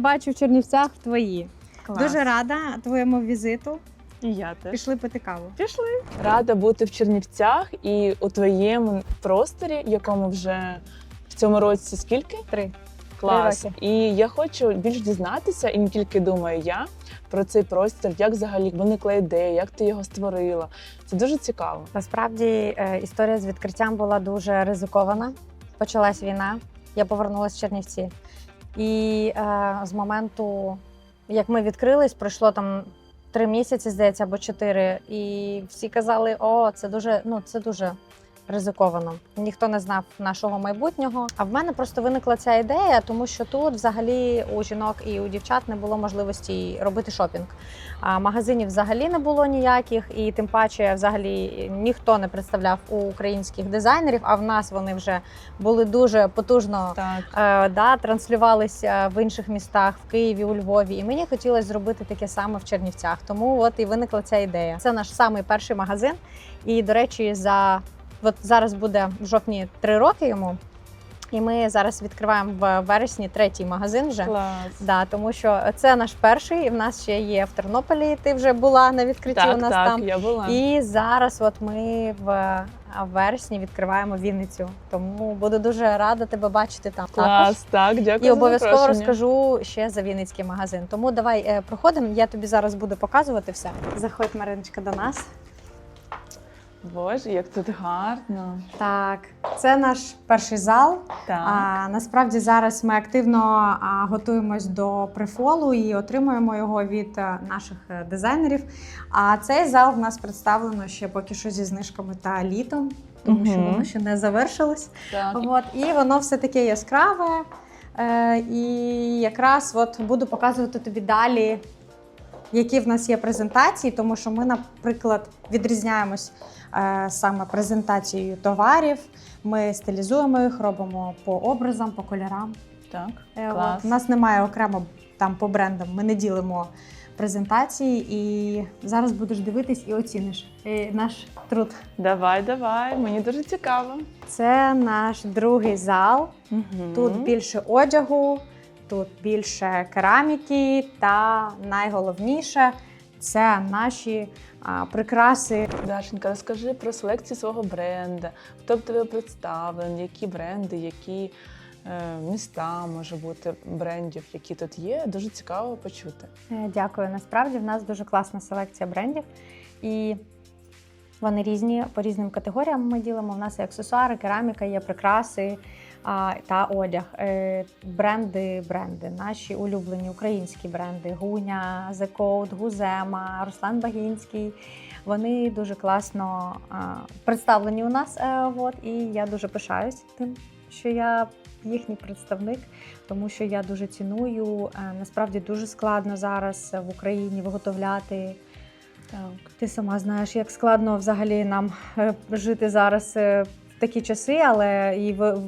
бачу в Чернівцях твої. Клас. Дуже рада твоєму візиту. І я теж. Пішли пити каву. Пішли. Рада бути в Чернівцях і у твоєму просторі, якому вже в цьому році скільки? Три. Клас. роки. І я хочу більш дізнатися, і не тільки думаю я про цей простір, як взагалі виникла ідея, як ти його створила. Це дуже цікаво. Насправді е, історія з відкриттям була дуже ризикована. Почалась війна. Я повернулася в Чернівці. І е, з моменту, як ми відкрились, пройшло там три місяці, здається, або чотири. І всі казали: о, це дуже, ну це дуже ризиковано. Ніхто не знав нашого майбутнього. А в мене просто виникла ця ідея, тому що тут взагалі у жінок і у дівчат не було можливості робити шопінг. А магазинів взагалі не було ніяких, і тим паче, взагалі, ніхто не представляв у українських дизайнерів. А в нас вони вже були дуже потужно Так. е, да, транслювалися в інших містах, в Києві, у Львові. І мені хотілося зробити таке саме в Чернівцях. Тому от і виникла ця ідея. Це наш самий перший магазин. І, до речі, за от зараз буде в жовтні три роки йому. І ми зараз відкриваємо в вересні третій магазин вже. Клас. Да, тому що це наш перший, і в нас ще є в Тернополі. Ти вже була на відкритті Так, у нас так, там. я була. І зараз, от ми в вересні відкриваємо Вінницю. Тому буду дуже рада тебе бачити там. Клас, так, дякую. І за обов'язково розкажу ще за Вінницький магазин. Тому давай е, проходимо. Я тобі зараз буду показувати все. Заходь, Мариночка, до нас. Боже, як тут гарно. Так, це наш перший зал. Так. А насправді зараз ми активно а, готуємось до прифолу і отримуємо його від е, наших е, дизайнерів. А цей зал в нас представлено ще поки що зі знижками та літом, тому що Мгм. воно ще не завершилось. так. От, і воно все таке яскраве. Е, і якраз от буду показувати тобі далі, які в нас є презентації, тому що ми, наприклад, відрізняємось саме презентацією товарів. Ми стилізуємо їх, робимо по образам, по кольорам. так. Е, Клас. У нас немає окремо там по брендам, ми не ділимо презентації. І зараз будеш дивитись і оціниш е, наш труд. Давай, давай. Мені дуже цікаво. Це наш другий зал. Угу. Тут більше одягу, тут більше кераміки, та найголовніше це наші прикраси. Дашенька, розкажи про селекцію свого бренда. Хто в тебе представлений, які бренди, які е, міста може бути брендів, які тут є. Дуже цікаво почути. Е, Дякую. Насправді в нас дуже класна селекція брендів. І вони різні по різним категоріям ми ділимо. У нас є аксесуари, кераміка, є прикраси та одяг. Е, бренди, бренди, наші улюблені українські бренди: Гуня, The Code, Гузема, Руслан Багінський. Вони дуже класно представлені у нас. Е, от, і я дуже пишаюсь тим, що я їхній представник, тому що я дуже ціную. е, Насправді дуже складно зараз в Україні виготовляти. Так. Ти сама знаєш, як складно взагалі нам жити зараз такі часи, але і ви-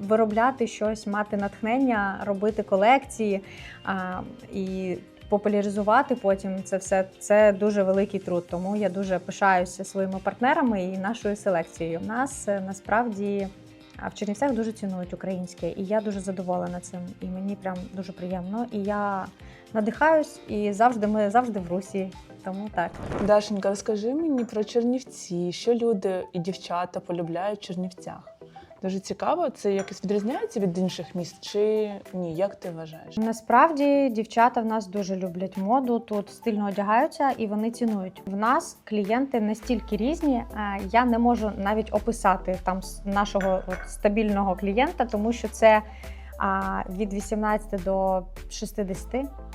виробляти щось, мати натхнення, робити колекції а, і популяризувати потім це все це дуже великий труд. Тому я дуже пишаюся своїми партнерами і нашою селекцією. У нас е, насправді. В Чернівцях дуже цінують українське, і я дуже задоволена цим. І мені прям дуже приємно. І я надихаюсь, і завжди ми завжди в русі. Тому так. Дашенька, розкажи мені про Чернівці, що люди і дівчата полюбляють в Чернівцях. Дуже цікаво, це якось відрізняється від інших міст чи ні? Як ти вважаєш? Насправді дівчата в нас дуже люблять моду, тут стильно одягаються і вони цінують. В нас клієнти настільки різні, е, я не можу навіть описати там нашого от, стабільного клієнта, тому що це а, від 18 до 60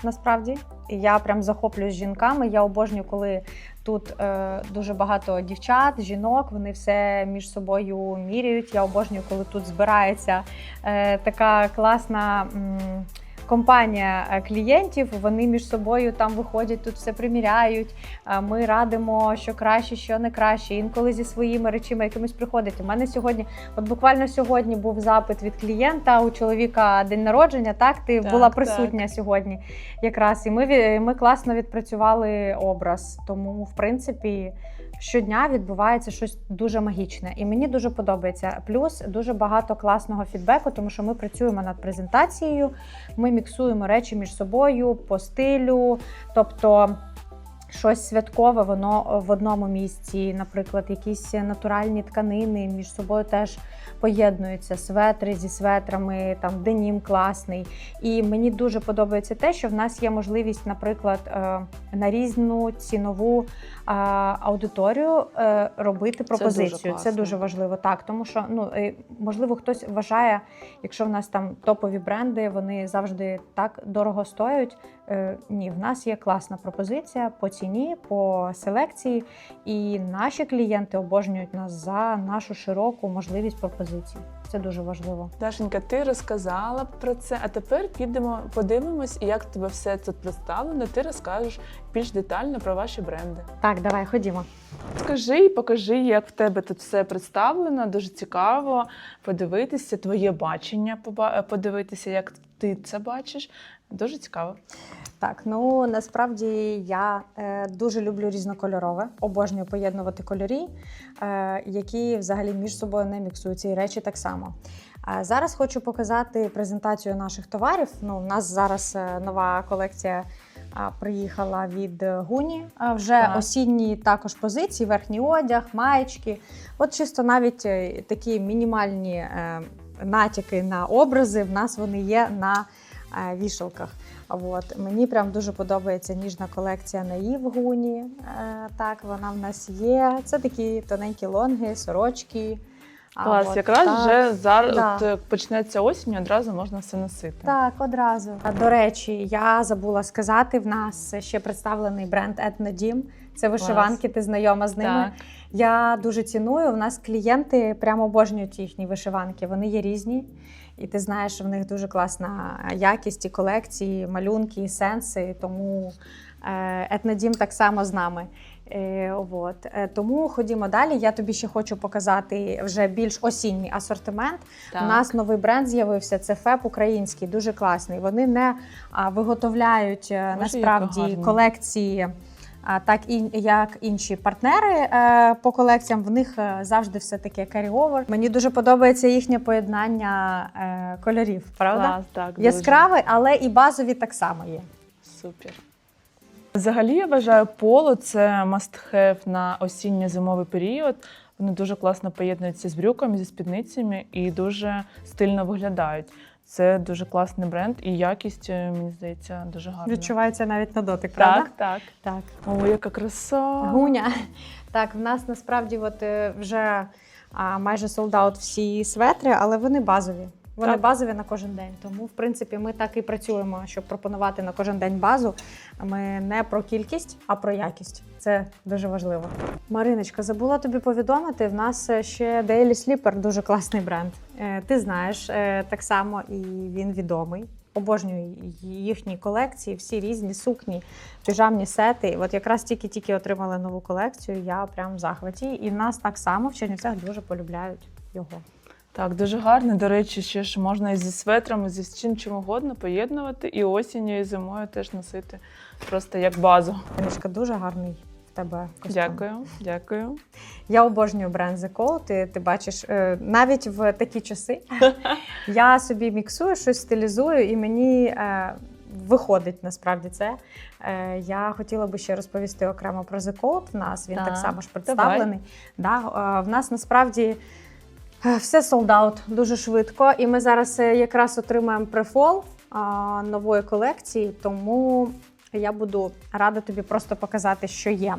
насправді. Я прям захоплююсь жінками. Я обожнюю, коли тут е, дуже багато дівчат, жінок, вони все між собою міряють. Я обожнюю, коли тут збирається е, така класна. м, Компанія е, клієнтів, вони між собою там виходять, тут все приміряють. Е, Ми радимо, що краще, що не краще. Інколи зі своїми речами якимось приходить. У мене сьогодні, от буквально сьогодні був запит від клієнта у чоловіка день народження. Так, ти Так, була так. присутня сьогодні, якраз і ми ми класно відпрацювали образ. Тому, в принципі, щодня відбувається щось дуже магічне, і мені дуже подобається. Плюс дуже багато класного фідбеку, тому що ми працюємо над презентацією, ми міксуємо речі між собою по стилю, тобто. Щось святкове, воно в одному місці, наприклад, якісь натуральні тканини між собою теж поєднуються светри зі светрами, там денім класний. І мені дуже подобається те, що в нас є можливість, наприклад, е, на різну цінову е, аудиторію е, робити пропозицію. Це класно. дуже важливо. Так, тому що ну можливо хтось вважає, якщо в нас там топові бренди, вони завжди так дорого стоять. Ні, в нас є класна пропозиція по ціні, по селекції, і наші клієнти обожнюють нас за нашу широку можливість пропозицій. Це дуже важливо. Дашенька, ти розказала про це, а тепер підемо, подивимось, як тебе все тут представлено. Ти розкажеш більш детально про ваші бренди. Так, давай ходімо. Скажи і покажи, як в тебе тут все представлено. Дуже цікаво подивитися, твоє бачення подивитися, як ти це бачиш. Дуже цікаво. Так, ну насправді я е, дуже люблю різнокольорове, обожнюю поєднувати кольорі, е, які взагалі між собою не міксуються, і речі так само. А зараз хочу показати презентацію наших товарів. Ну, у нас зараз е, нова колекція приїхала від е, Гуні. Вже Так. осінні також позиції, верхній одяг, маєчки. От чисто навіть е, такі мінімальні е, натяки на образи в нас вони є на е, вішалках. От мені прям дуже подобається ніжна колекція Наїв Гуні. Е, так, вона в нас є. Це такі тоненькі лонги, сорочки. Клас, от, якраз так. вже зараз Да. е, почнеться осінь, одразу можна все носити. Так, одразу. А, До речі, я забула сказати: в нас ще представлений бренд Etnodім. Це вишиванки, ти знайома з ними. Так. Я дуже ціную. У нас клієнти прямо обожнюють їхні вишиванки. Вони є різні. І ти знаєш, в них дуже класна якість і колекції, малюнки, і сенси. Тому е, Етнодім так само з нами. Е, от. Е, Тому ходімо далі. Я тобі ще хочу показати вже більш осінній асортимент. Так. У нас новий бренд з'явився. Це ФЕП український, дуже класний. Вони не а, виготовляють е, Боже, насправді колекції. А так і як інші партнери е, по колекціям, в них е, завжди все таке carry-over. Мені дуже подобається їхнє поєднання е, кольорів, правда? Клас, так, дуже. Яскравий, але і базові так само є. Супер. Взагалі, я вважаю, поло це must-have на осінньо-зимовий період. Вони дуже класно поєднуються з брюками, зі спідницями і дуже стильно виглядають. Це дуже класний бренд, і якість, е, мені здається, дуже гарна. Відчувається навіть на дотик, правда? Так, так. Так. О, яка краса. Гуня. Так, в нас насправді от, е, вже а, майже солдат всі светри, але вони базові. Вони Так. базові на кожен день. Тому, в принципі, ми так і працюємо, щоб пропонувати на кожен день базу. Ми не про кількість, а про якість. Це дуже важливо. Мариночка, забула тобі повідомити. В нас е, ще Daily Sleeper дуже класний бренд. Е, Ти знаєш, е, так само і він відомий. Обожнюю їхні колекції, всі різні сукні, піжамні сети. От якраз тільки-тільки отримали нову колекцію. Я прям в захваті. І нас так само в Чернівцях дуже полюбляють його. Так, дуже гарно. До речі, ще ж можна і зі светрами, зі чим чим угодно поєднувати, і осінню, і зимою теж носити просто як базу. Мариночка, дуже гарний в тебе костюм. Дякую, дякую. Я обожнюю бренд The Call. Ти, ти бачиш, е, навіть в такі часи я собі міксую, щось стилізую, і мені е, виходить насправді це. Е, я хотіла би ще розповісти окремо про The Code. В нас він так, Так, само ж представлений. Да, е, в нас насправді. Е, Все sold out дуже швидко, і ми зараз е, якраз отримаємо префол нової колекції, тому я буду рада тобі просто показати, що є.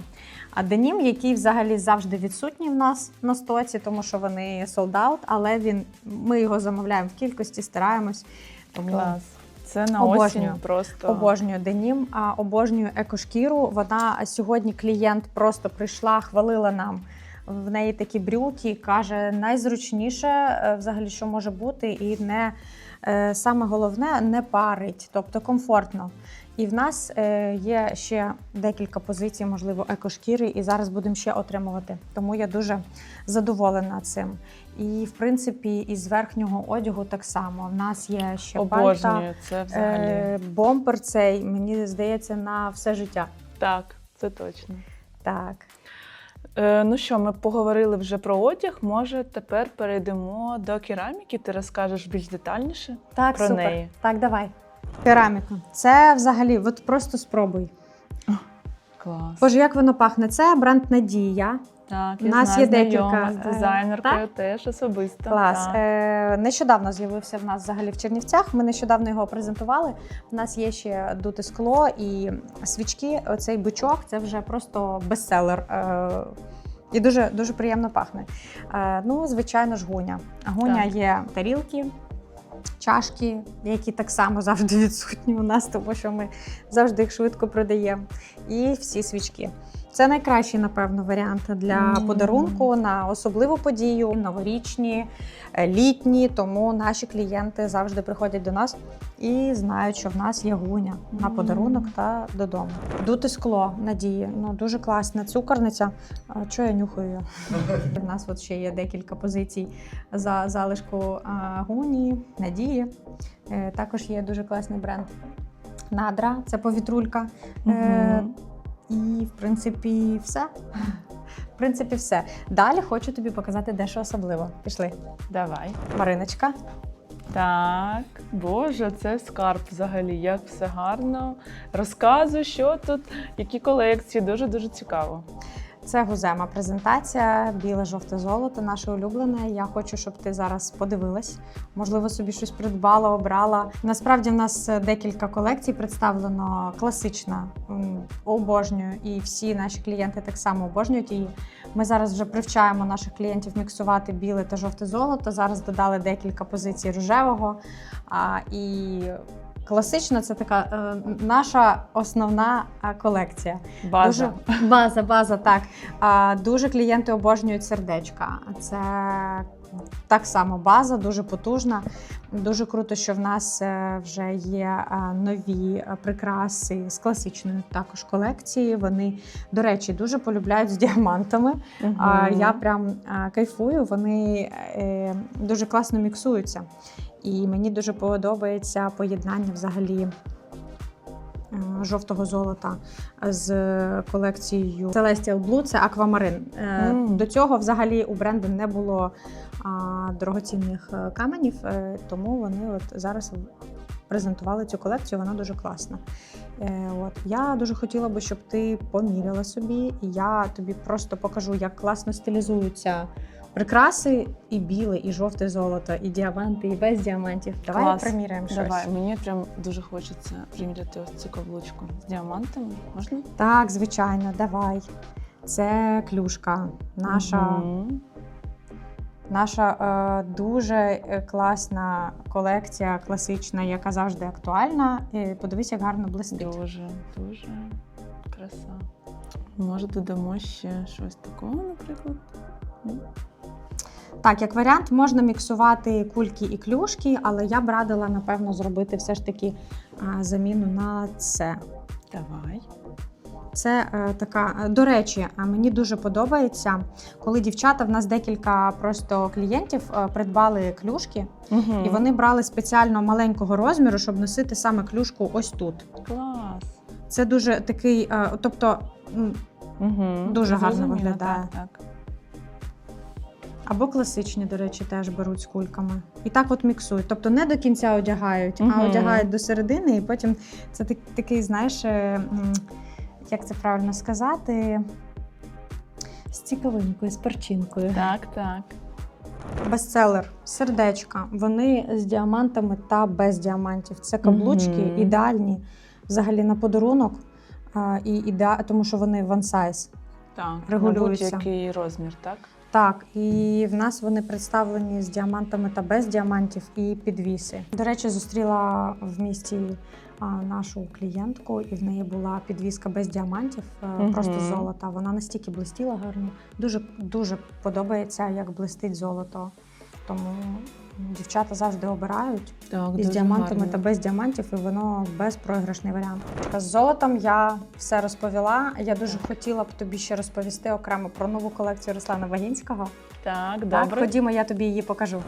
А денім, який взагалі завжди відсутній в нас на стоці, тому що вони sold out, але він, ми його замовляємо в кількості, стараємось. Тому Клас. Це на Обожнюю. осінь просто Обожнюю денім, а обожнюю екошкіру. Вона сьогодні клієнт просто прийшла, хвалила нам. В неї такі брюки, каже, найзручніше е, взагалі, що може бути, і не е, саме головне не парить, тобто комфортно. І в нас е, є ще декілька позицій, можливо, екошкіри, і зараз будемо ще отримувати. Тому я дуже задоволена цим. І в принципі, із верхнього одягу так само. В нас є ще пальта. Це взагалі. бомпер цей, мені здається, на все життя. Так, це точно. Так. Е, ну що, ми поговорили вже про одяг. Може, тепер перейдемо до кераміки. Ти розкажеш більш детальніше Так, про супер. неї. Так, давай. Кераміка. Це взагалі, от просто спробуй. Клас. Боже, як воно пахне? Це бренд Надія. Так, У я нас знаю, є декілька, з е, дизайнеркою теж особисто. Клас. Так. Е, нещодавно з'явився в нас взагалі в Чернівцях. Ми нещодавно його презентували. У нас є ще дуте скло і свічки. Оцей бичок це вже просто бестселер. Е, і дуже дуже приємно пахне. Е, ну, звичайно ж, гуня. Гуня Так. є тарілки, чашки, які так само завжди відсутні у нас, тому що ми завжди їх швидко продаємо. І всі свічки. Це найкращий, напевно, варіант для Мгм. подарунку на особливу подію, новорічні, е, літні. Тому наші клієнти завжди приходять до нас і знають, що в нас є гуня на подарунок та додому. Дути скло надії. Ну дуже класна цукорниця. А, Чого я нюхаю? У нас от ще є декілька позицій за залишку гуні, надії. Е, Також є дуже класний бренд. Надра, це повітрулька. Е, Мгм. І, в принципі, все. В принципі, все. Далі хочу тобі показати дещо особливо. Пішли. Давай. Мариночка. Так, боже, це скарб взагалі. Як все гарно. Розказуй, що тут, які колекції. Дуже дуже цікаво. Це гузема презентація, біле жовте золото, наше улюблене. Я хочу, щоб ти зараз подивилась. Можливо, собі щось придбала, обрала. Насправді, в нас декілька колекцій представлено класична. Обожнюю, і всі наші клієнти так само обожнюють її. Ми зараз вже привчаємо наших клієнтів міксувати біле та жовте золото. Зараз додали декілька позицій рожевого. І класична це така е, наша основна е, колекція. База. Дуже база, база, так. А, дуже клієнти обожнюють сердечка. Це так само база, дуже потужна. Дуже круто, що в нас е, вже є е, нові е, прикраси з класичної також колекції. Вони, до речі, дуже полюбляють з діамантами. А, Я прям кайфую, вони е, дуже класно міксуються. І мені дуже подобається поєднання взагалі. е, Жовтого золота з колекцією Celestial Blue, це аквамарин. Мм. До цього взагалі у бренду не було дорогоцінних е, каменів, е, тому вони от зараз презентували цю колекцію. Вона дуже класна. Е, От я дуже хотіла би, щоб ти поміряла собі, і я тобі просто покажу, як класно стилізуються прикраси, і біле, і жовте золото, і діаманти, і без діамантів. Давай Клас. приміряємо щось. Давай, мені прям дуже хочеться приміряти ось цю каблучку з діамантами. Можна? Так, звичайно, давай. Це клюшка. Наша, Мгм. наша е, дуже е, класна колекція, класична, яка завжди актуальна. І подивись, як гарно блистить. Дуже, дуже краса. Може, додамо ще щось такого, наприклад? Так, як варіант, можна міксувати кульки і клюшки, але я б радила, напевно, зробити все ж таки заміну на це. Давай. Це е, така, е, до речі, е, мені дуже подобається, коли дівчата в нас декілька просто клієнтів придбали клюшки, Угу. і вони брали спеціально маленького розміру, щоб носити саме клюшку ось тут. Клас. Це дуже такий, тобто. Угу. Дуже гарно виглядає. Так, так. Або класичні, до речі, теж беруть з кульками. І так от міксують. Тобто не до кінця одягають, а одягають до середини, і потім це такий, знаєш, е, як це правильно сказати, з цікавинкою, з перчинкою. Так, так. Бестселер, сердечка. Вони з діамантами та без діамантів. Це каблучки Мгм. ідеальні взагалі на подарунок. І ідеа... Тому що вони one size. Так. Регулюється. На будь-який розмір, так? Так, і в нас вони представлені з діамантами та без діамантів і підвіси. До речі, зустріла в місті нашу клієнтку, і в неї була підвіска без діамантів, угу. Просто золота. Вона настільки блистіла гарно. Дуже дуже подобається, як блистить золото. Тому дівчата завжди обирають Так, із діамантами та без діамантів, і воно безпроіграшний варіант. З золотом я все розповіла. Я дуже хотіла б тобі ще розповісти окремо про нову колекцію Руслана Вагінського. Так, Так, добре. ходімо, я тобі її покажу.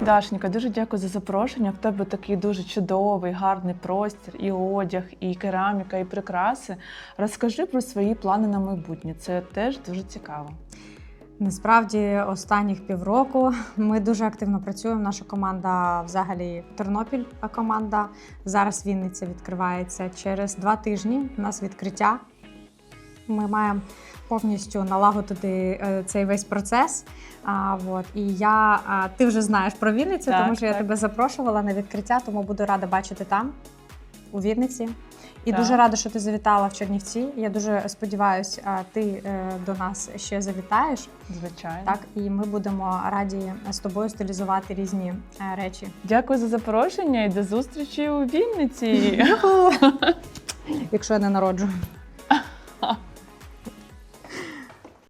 Дашенька, дуже дякую за запрошення. В тебе такий дуже чудовий, гарний простір, і одяг, і кераміка, і прикраси. Розкажи про свої плани на майбутнє. Це теж дуже цікаво. Насправді, останніх півроку ми дуже активно працюємо. Наша команда, взагалі, Тернопіль команда. Зараз Вінниця відкривається через два тижні. У нас відкриття. Ми маємо повністю налагодити е, цей весь процес. А, вот. І я, а, ти вже знаєш про Вінницю, Так, тому що я тебе запрошувала на відкриття, тому буду рада бачити там, у Вінниці. І Так. дуже рада, що ти завітала в Чернівці. Я дуже сподіваюся, ти е, до нас ще завітаєш. Звичайно. Так, і ми будемо раді з тобою стилізувати різні е, речі. Дякую за запрошення і до зустрічі у Вінниці. Якщо я не народжу.